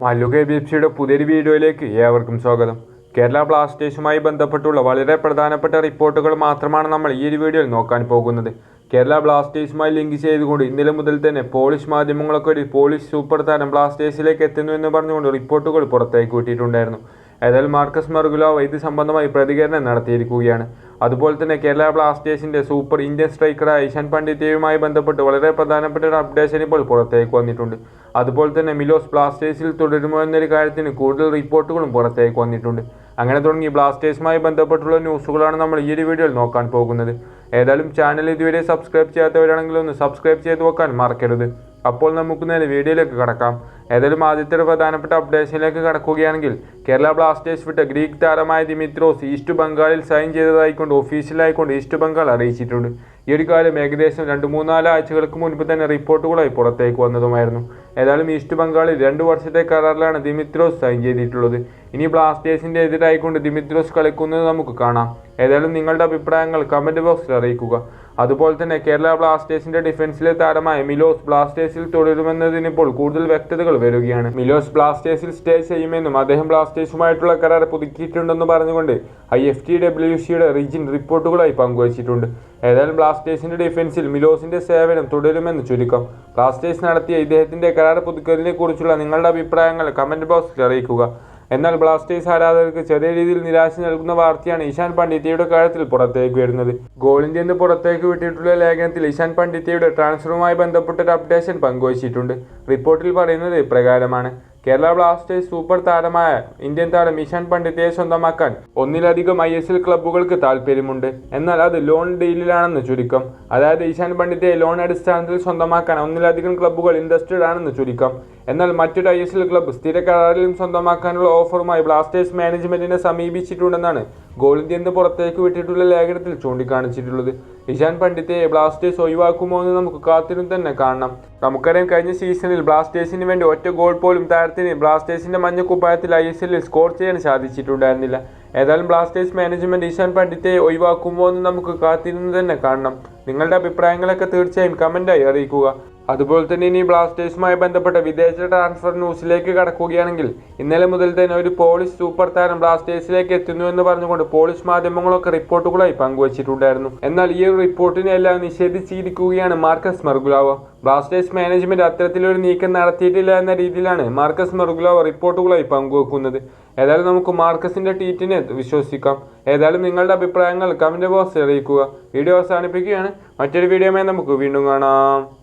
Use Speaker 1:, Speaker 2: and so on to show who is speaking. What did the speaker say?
Speaker 1: Mallu K B F സിയുടെ പുതിയൊരു വീഡിയോയിലേക്ക് ഏവർക്കും സ്വാഗതം. കേരള ബ്ലാസ്റ്റേഴ്സുമായി ബന്ധപ്പെട്ടുള്ള വളരെ പ്രധാനപ്പെട്ട റിപ്പോർട്ടുകൾ മാത്രമാണ് നമ്മൾ ഈ ഒരു വീഡിയോയിൽ നോക്കാൻ പോകുന്നത്. കേരള ബ്ലാസ്റ്റേഴ്സുമായി ലിങ്ക് ചെയ്തുകൊണ്ട് ഇന്നലെ മുതൽ തന്നെ പോളിഷ് മാധ്യമങ്ങളൊക്കെ ഒരു പോളിഷ് സൂപ്പർ താരം ബ്ലാസ്റ്റേഴ്സിലേക്ക് എത്തുന്നു എന്ന് പറഞ്ഞുകൊണ്ട് റിപ്പോർട്ടുകൾ പുറത്തേക്ക് വിട്ടിട്ടുണ്ടായിരുന്നു. ഏതായാലും മാർക്കസ് മർഗുലാവ് ഇത് സംബന്ധമായി പ്രതികരണം നടത്തിയിരിക്കുകയാണ്. അതുപോലെ തന്നെ കേരള ബ്ലാസ്റ്റേഴ്സിന്റെ സൂപ്പർ ഇന്ത്യൻ സ്ട്രൈക്കറായ ഇഷാൻ പണ്ഡിറ്റയുമായി ബന്ധപ്പെട്ട് വളരെ പ്രധാനപ്പെട്ട ഒരു അപ്ഡേഷൻ ഇപ്പോൾ പുറത്തേക്ക് വന്നിട്ടുണ്ട്. അതുപോലെ തന്നെ മിലോസ് ബ്ലാസ്റ്റേഴ്സിൽ തുടരുമോ എന്നൊരു കാര്യത്തിന് കൂടുതൽ റിപ്പോർട്ടുകളും പുറത്തേക്ക് വന്നിട്ടുണ്ട്. അങ്ങനെ തുടങ്ങി ബ്ലാസ്റ്റേഴ്സുമായി ബന്ധപ്പെട്ടുള്ള ന്യൂസുകളാണ് നമ്മൾ ഈ ഒരു വീഡിയോയിൽ നോക്കാൻ പോകുന്നത്. ഏതായാലും ചാനൽ ഇതുവരെ സബ്സ്ക്രൈബ് ചെയ്യാത്തവരാണെങ്കിൽ ഒന്ന് സബ്സ്ക്രൈബ് ചെയ്ത് വെക്കാൻ മറക്കരുത്. അപ്പോൾ നമുക്ക് നേരെ വീഡിയോയിലേക്ക് കടക്കാം. ഏതായാലും ആദ്യത്തെ പ്രധാനപ്പെട്ട അപ്ഡേഷനിലേക്ക് കടക്കുകയാണെങ്കിൽ കേരള ബ്ലാസ്റ്റേഴ്സ് വിട്ട ഗ്രീക്ക് താരമായ ദിമിത്രോസ് ഈസ്റ്റ് ബംഗാളിൽ സൈൻ ചെയ്തതായിക്കൊണ്ട് ഒഫീഷ്യലായിക്കൊണ്ട് ഈസ്റ്റ് ബംഗാൾ അറിയിച്ചിട്ടുണ്ട്. ഈ ഒരു കാര്യം ഏകദേശം രണ്ട് മൂന്നാൽ ആഴ്ചകൾക്ക് മുൻപ് തന്നെ റിപ്പോർട്ടുകളായി പുറത്തേക്ക് വന്നതുമായിരുന്നു. ഏതായാലും ഈസ്റ്റ് ബംഗാളിൽ രണ്ട് വർഷത്തെ കരാറിലാണ് ദിമിത്രോസ് സൈൻ ചെയ്തിട്ടുള്ളത്. ഇനി ബ്ലാസ്റ്റേഴ്സിന്റെ എതിരായിക്കൊണ്ട് ദിമിത്രോസ് കളിക്കുന്നത് നമുക്ക് കാണാം. ഏതായാലും നിങ്ങളുടെ അഭിപ്രായങ്ങൾ കമന്റ് ബോക്സിൽ അറിയിക്കുക. അതുപോലെ തന്നെ കേരള ബ്ലാസ്റ്റേഴ്സിന്റെ ഡിഫൻസിലെ താരമായ മിലോസ് ബ്ലാസ്റ്റേഴ്സിൽ തുടരുമെന്നതിനിപ്പോൾ കൂടുതൽ വ്യക്തതകൾ വരികയാണ്. മിലോസ് ബ്ലാസ്റ്റേഴ്സിൽ സ്റ്റേ ചെയ്യുമെന്നും അദ്ദേഹം ബ്ലാസ്റ്റേഴ്സുമായിട്ടുള്ള കരാർ പുതുക്കിയിട്ടുണ്ടെന്ന് പറഞ്ഞുകൊണ്ട് ഐ എഫ് ടി ഡബ്ല്യു സിയുടെ റീജിയൻ റിപ്പോർട്ടുകളായി പങ്കുവച്ചിട്ടുണ്ട്. ഏതായാലും ബ്ലാസ്റ്റേഴ്സിന്റെ ഡിഫൻസിൽ മിലോസിന്റെ സേവനം തുടരുമെന്ന് ചുരുക്കം. ബ്ലാസ്റ്റേഴ്സ് നടത്തിയ ഇദ്ദേഹത്തിന്റെ കരാർ പുതുക്കലിനെ കുറിച്ചുള്ള നിങ്ങളുടെ അഭിപ്രായങ്ങൾ കമന്റ് ബോക്സിൽ അറിയിക്കുക. എന്നാൽ ബ്ലാസ്റ്റേഴ്സ് ആരാധകർക്ക് ചെറിയ രീതിയിൽ നിരാശ നൽകുന്ന വാർത്തയാണ് ഇഷാൻ പണ്ഡിറ്റയുടെ കാര്യത്തിൽ പുറത്തേക്ക് വരുന്നത്. ഗോളിന്റെ നിന്ന് പുറത്തേക്ക് വിട്ടിട്ടുള്ള ലേഖനത്തിൽ ഇഷാൻ പണ്ഡിറ്റയുടെ ട്രാൻസ്ഫറുമായി ബന്ധപ്പെട്ട ഒരു അപ്ഡേഷൻ പങ്കുവച്ചിട്ടുണ്ട്. റിപ്പോർട്ടിൽ പറയുന്നത് ഇപ്രകാരമാണ്. കേരള ബ്ലാസ്റ്റേഴ്സ് സൂപ്പർ താരമായ ഇന്ത്യൻ താരം ഇഷാൻ പണ്ഡിറ്റയെ സ്വന്തമാക്കാൻ ഒന്നിലധികം ഐ എസ് എൽ ക്ലബ്ബുകൾക്ക് താല്പര്യമുണ്ട് എന്നാൽ അത് ലോൺ ഡീലിലാണെന്ന് ചുരുക്കം. അതായത് ഇഷാൻ പണ്ഡിറ്റയെ ലോൺ അടിസ്ഥാനത്തിൽ സ്വന്തമാക്കാൻ ഒന്നിലധികം ക്ലബ്ബുകൾ ഇൻട്രസ്റ്റഡ് ആണെന്ന് ചുരുക്കം. എന്നാൽ മറ്റൊരു ഐ എസ് എൽ ക്ലബ്ബ് സ്ഥിര കരാറിലും സ്വന്തമാക്കാനുള്ള ഓഫറുമായി ബ്ലാസ്റ്റേഴ്സ് മാനേജ്മെന്റിനെ സമീപിച്ചിട്ടുണ്ടെന്നാണ് ഗോൾ ഇന്ത്യ എന്ന് പുറത്തേക്ക് വിട്ടിട്ടുള്ള ലേഖനത്തിൽ ചൂണ്ടിക്കാണിച്ചിട്ടുള്ളത്. ഇഷാൻ പണ്ഡിറ്റയെ ബ്ലാസ്റ്റേഴ്സ് ഒഴിവാക്കുമോ എന്ന് നമുക്ക് കാത്തിരുന്ന് തന്നെ കാണണം. നമുക്കറിയാം കഴിഞ്ഞ സീസണിൽ ബ്ലാസ്റ്റേഴ്സിന് വേണ്ടി ഒറ്റ ഗോൾ പോലും താരത്തിന് ബ്ലാസ്റ്റേഴ്സിന്റെ മഞ്ഞ കുപ്പായത്തിൽ ഐ എസ് എല്ലിൽ സ്കോർ ചെയ്യാൻ സാധിച്ചിട്ടുണ്ടായിരുന്നില്ല. ഏതായാലും ബ്ലാസ്റ്റേഴ്സ് മാനേജ്മെന്റ് ഇഷാൻ പണ്ഡിറ്റയെ ഒഴിവാക്കുമോ എന്ന് നമുക്ക് കാത്തിരുന്ന് തന്നെ കാണണം. നിങ്ങളുടെ അഭിപ്രായങ്ങളൊക്കെ തീർച്ചയായും കമന്റായി അറിയിക്കുക. അതുപോലെ തന്നെ ഇനി ബ്ലാസ്റ്റേഴ്സുമായി ബന്ധപ്പെട്ട വിദേശ ട്രാൻസ്ഫർ ന്യൂസിലേക്ക് കടക്കുകയാണെങ്കിൽ ഇന്നലെ മുതൽ തന്നെ ഒരു പോളിഷ് സൂപ്പർ താരം ബ്ലാസ്റ്റേഴ്സിലേക്ക് എത്തുന്നു എന്ന് പറഞ്ഞുകൊണ്ട് പോളിഷ് മാധ്യമങ്ങളൊക്കെ റിപ്പോർട്ടുകളായി പങ്കുവച്ചിട്ടുണ്ടായിരുന്നു. എന്നാൽ ഈ ഒരു റിപ്പോർട്ടിനെ എല്ലാം നിഷേധിച്ചിരിക്കുകയാണ് മാർക്കസ് മെർഗുലാവോ. ബ്ലാസ്റ്റേഴ്സ് മാനേജ്മെന്റ് അത്തരത്തിലൊരു നീക്കം നടത്തിയിട്ടില്ല എന്ന രീതിയിലാണ് മാർക്കസ് മെർഗുലാവോ റിപ്പോർട്ടുകളായി പങ്കുവെക്കുന്നത്. ഏതായാലും നമുക്ക് മാർക്കസിന്റെ ട്വീറ്റിനെ വിശ്വസിക്കാം. ഏതായാലും നിങ്ങളുടെ അഭിപ്രായങ്ങൾ കമന്റ് ബോക്സിൽ അറിയിക്കുക. വീഡിയോ അവസാനിപ്പിക്കുകയാണ്. മറ്റൊരു വീഡിയോമായി നമുക്ക് വീണ്ടും കാണാം.